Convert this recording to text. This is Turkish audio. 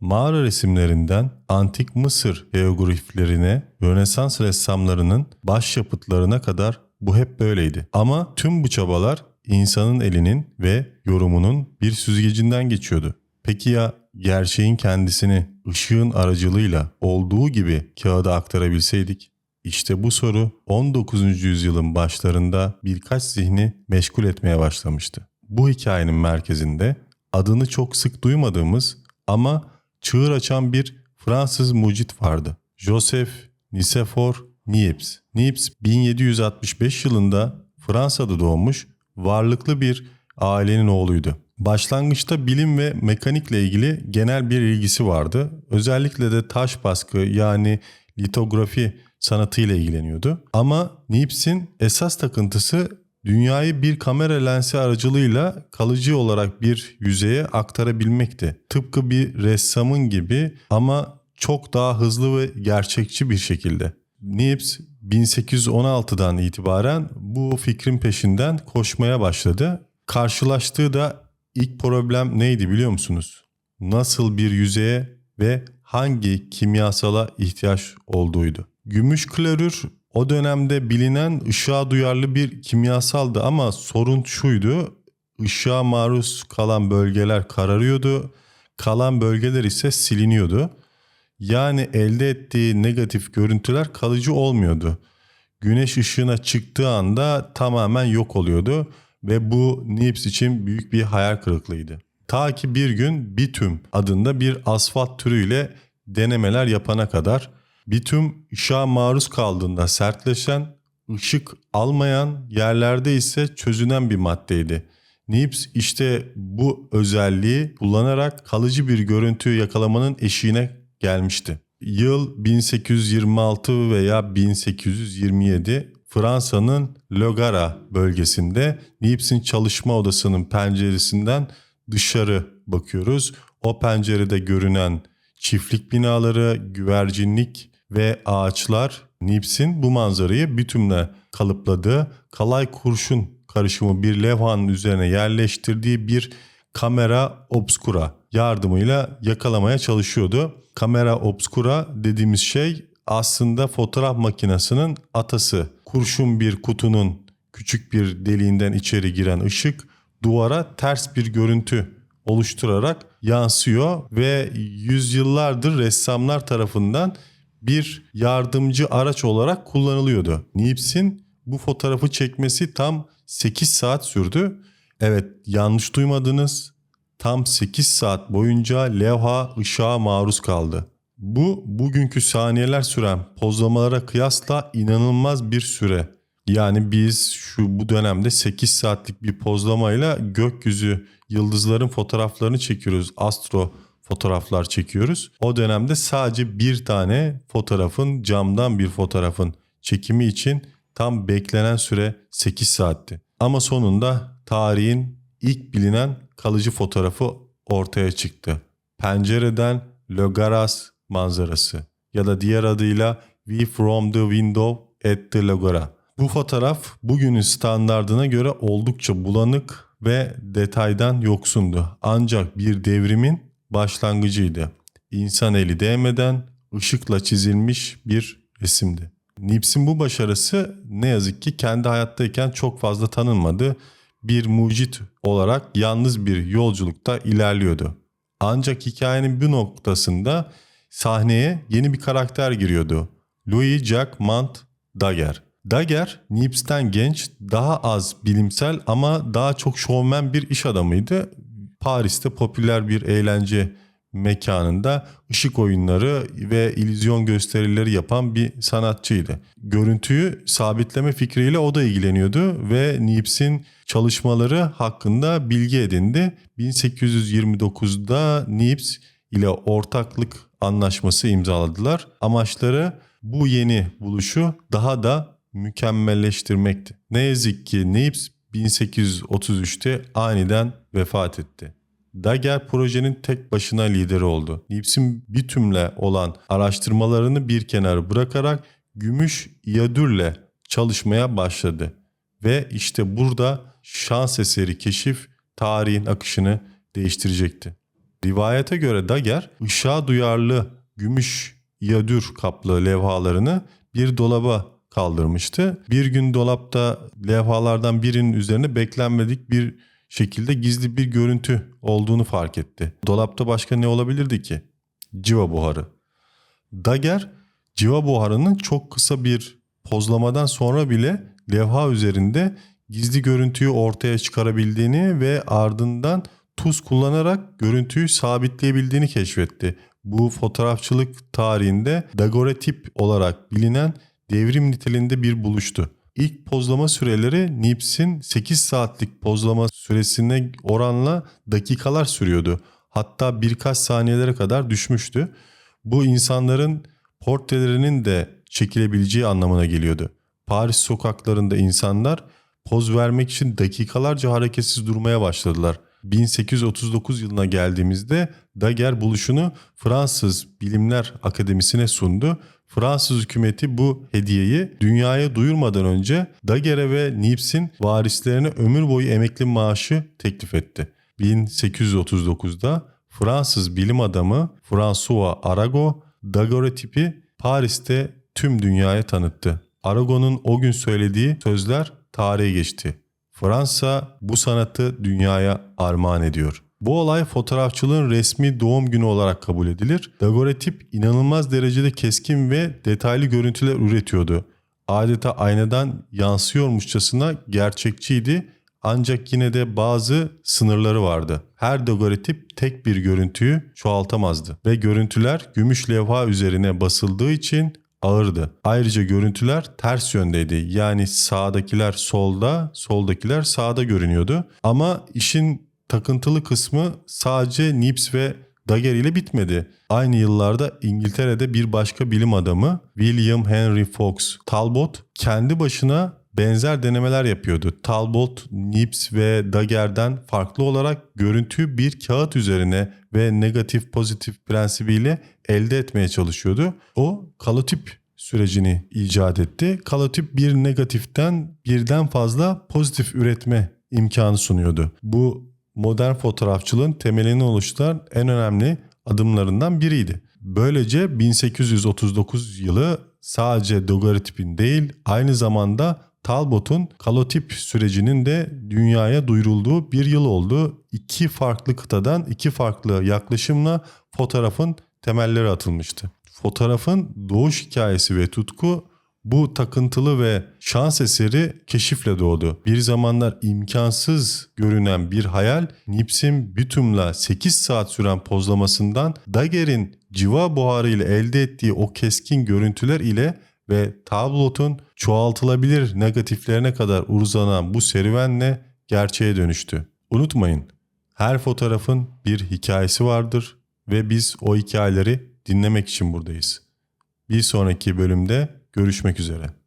Mağara resimlerinden antik Mısır hierogliflerine, Rönesans ressamlarının başyapıtlarına kadar bu hep böyleydi. Ama tüm bu çabalar insanın elinin ve yorumunun bir süzgecinden geçiyordu. Peki ya gerçeğin kendisini ışığın aracılığıyla olduğu gibi kağıda aktarabilseydik? İşte bu soru 19. yüzyılın başlarında birkaç zihni meşgul etmeye başlamıştı. Bu hikayenin merkezinde adını çok sık duymadığımız ama çığır açan bir Fransız mucit vardı. Joseph Nicephore Niepce. Niepce 1765 yılında Fransa'da doğmuş varlıklı bir ailenin oğluydu. Başlangıçta bilim ve mekanikle ilgili genel bir ilgisi vardı. Özellikle de taş baskı yani litografi sanatıyla ilgileniyordu. Ama Niepce'in esas takıntısı dünyayı bir kamera lensi aracılığıyla kalıcı olarak bir yüzeye aktarabilmekti. Tıpkı bir ressamın gibi ama çok daha hızlı ve gerçekçi bir şekilde. Niepce 1816'dan itibaren bu fikrin peşinden koşmaya başladı. Karşılaştığı da ilk problem neydi biliyor musunuz? Nasıl bir yüzeye ve hangi kimyasala ihtiyaç olduğuydu. Gümüş klorür o dönemde bilinen ışığa duyarlı bir kimyasaldı ama sorun şuydu. Işığa maruz kalan bölgeler kararıyordu. Kalan bölgeler ise siliniyordu. Yani elde ettiği negatif görüntüler kalıcı olmuyordu. Güneş ışığına çıktığı anda tamamen yok oluyordu ve bu Nips için büyük bir hayal kırıklığıydı. Ta ki bir gün bitüm adında bir asfalt türüyle denemeler yapana kadar bitüm ışığa maruz kaldığında sertleşen, ışık almayan yerlerde ise çözünen bir maddeydi. Nips işte bu özelliği kullanarak kalıcı bir görüntü yakalamanın eşiğine gelmişti. Yıl 1826 veya 1827 Fransa'nın Logara bölgesinde Nips'in çalışma odasının penceresinden dışarı bakıyoruz. O pencerede görünen çiftlik binaları, güvercinlik ve ağaçlar Nips'in bu manzarayı bütünle kalıpladığı kalay kurşun karışımı bir levhanın üzerine yerleştirdiği bir kamera obscura yardımıyla yakalamaya çalışıyordu. Kamera obscura dediğimiz şey aslında fotoğraf makinesinin atası. Kurşun bir kutunun küçük bir deliğinden içeri giren ışık duvara ters bir görüntü oluşturarak yansıyor ve yüzyıllardır ressamlar tarafından bir yardımcı araç olarak kullanılıyordu. Nips'in bu fotoğrafı çekmesi tam 8 saat sürdü. Evet yanlış duymadınız. Tam 8 saat boyunca levha ışığa maruz kaldı. Bu bugünkü saniyeler süren pozlamalara kıyasla inanılmaz bir süre. Yani biz şu bu dönemde 8 saatlik bir pozlamayla gökyüzü yıldızların fotoğraflarını çekiyoruz. Astro fotoğraflar çekiyoruz. O dönemde sadece bir tane fotoğrafın camdan bir fotoğrafın çekimi için tam beklenen süre 8 saatti. Ama sonunda tarihin ilk bilinen kalıcı fotoğrafı ortaya çıktı. Pencereden Logaras manzarası ya da diğer adıyla View from the Window at the Logara. Bu fotoğraf bugünün standardına göre oldukça bulanık ve detaydan yoksundu. Ancak bir devrimin başlangıcıydı. İnsan eli değmeden ışıkla çizilmiş bir resimdi. Nips'in bu başarısı ne yazık ki kendi hayattayken çok fazla tanınmadı. Bir mucit olarak yalnız bir yolculukta ilerliyordu. Ancak hikayenin bir noktasında sahneye yeni bir karakter giriyordu. Louis Jack Mont Daguerre. Daguerre, Nips'ten genç, daha az bilimsel ama daha çok şovmen bir iş adamıydı. Paris'te popüler bir eğlence mekanında ışık oyunları ve illüzyon gösterileri yapan bir sanatçıydı. Görüntüyü sabitleme fikriyle o da ilgileniyordu ve Nips'in çalışmaları hakkında bilgi edindi. 1829'da Nips ile ortaklık anlaşması imzaladılar. Amaçları bu yeni buluşu daha da mükemmelleştirmekti. Ne yazık ki Nips 1833'te aniden vefat etti. Daguerre projenin tek başına lideri oldu. Nips'in bitümle olan araştırmalarını bir kenara bırakarak gümüş iyadürle çalışmaya başladı. Ve işte burada şans eseri keşif tarihin akışını değiştirecekti. Rivayete göre Dager ışığa duyarlı gümüş iyadür kaplı levhalarını bir dolaba kaldırmıştı. Bir gün dolapta levhalardan birinin üzerine beklenmedik bir şekilde gizli bir görüntü olduğunu fark etti. Dolapta başka ne olabilirdi ki? Civa buharı. Dager civa buharının çok kısa bir pozlamadan sonra bile levha üzerinde gizli görüntüyü ortaya çıkarabildiğini ve ardından tuz kullanarak görüntüyü sabitleyebildiğini keşfetti. Bu fotoğrafçılık tarihinde daguerreotip olarak bilinen devrim niteliğinde bir buluştu. İlk pozlama süreleri Nips'in 8 saatlik pozlama süresine oranla dakikalar sürüyordu. Hatta birkaç saniyelere kadar düşmüştü. Bu insanların portrelerinin de çekilebileceği anlamına geliyordu. Paris sokaklarında insanlar poz vermek için dakikalarca hareketsiz durmaya başladılar. 1839 yılına geldiğimizde Daguerre buluşunu Fransız Bilimler Akademisi'ne sundu. Fransız hükümeti bu hediyeyi dünyaya duyurmadan önce Daguerre ve Nips'in varislerine ömür boyu emekli maaşı teklif etti. 1839'da Fransız bilim adamı François Arago daguerreotipi Paris'te tüm dünyaya tanıttı. Arago'nun o gün söylediği sözler tarihe geçti. Fransa bu sanatı dünyaya armağan ediyor. Bu olay fotoğrafçılığın resmi doğum günü olarak kabul edilir. Daguerreotip inanılmaz derecede keskin ve detaylı görüntüler üretiyordu. Adeta aynadan yansıyormuşçasına gerçekçiydi ancak yine de bazı sınırları vardı. Her daguerreotip tek bir görüntüyü çoğaltamazdı ve görüntüler gümüş levha üzerine basıldığı için ağırdı. Ayrıca görüntüler ters yöndeydi. Yani sağdakiler solda, soldakiler sağda görünüyordu. Ama işin takıntılı kısmı sadece Nips ve Daguerre ile bitmedi. Aynı yıllarda İngiltere'de bir başka bilim adamı William Henry Fox Talbot kendi başına benzer denemeler yapıyordu. Talbot, Nips ve Daguerre'den farklı olarak görüntüyü bir kağıt üzerine ve negatif pozitif prensibiyle elde etmeye çalışıyordu. O kalotip sürecini icat etti. Kalotip bir negatiften birden fazla pozitif üretme imkanı sunuyordu. Bu modern fotoğrafçılığın temelini oluşturan en önemli adımlarından biriydi. Böylece 1839 yılı sadece daguerreotipin değil aynı zamanda Talbot'un kalotip sürecinin de dünyaya duyurulduğu bir yıl oldu. İki farklı kıtadan iki farklı yaklaşımla fotoğrafın temelleri atılmıştı. Fotoğrafın doğuş hikayesi ve tutku bu takıntılı ve şans eseri keşifle doğdu. Bir zamanlar imkansız görünen bir hayal Nips'in Bitum'la 8 saat süren pozlamasından Daguerre'in civa buharı ile elde ettiği o keskin görüntüler ile ve tablotun çoğaltılabilir negatiflerine kadar uzanan bu serüvenle gerçeğe dönüştü. Unutmayın, her fotoğrafın bir hikayesi vardır ve biz o hikayeleri dinlemek için buradayız. Bir sonraki bölümde görüşmek üzere.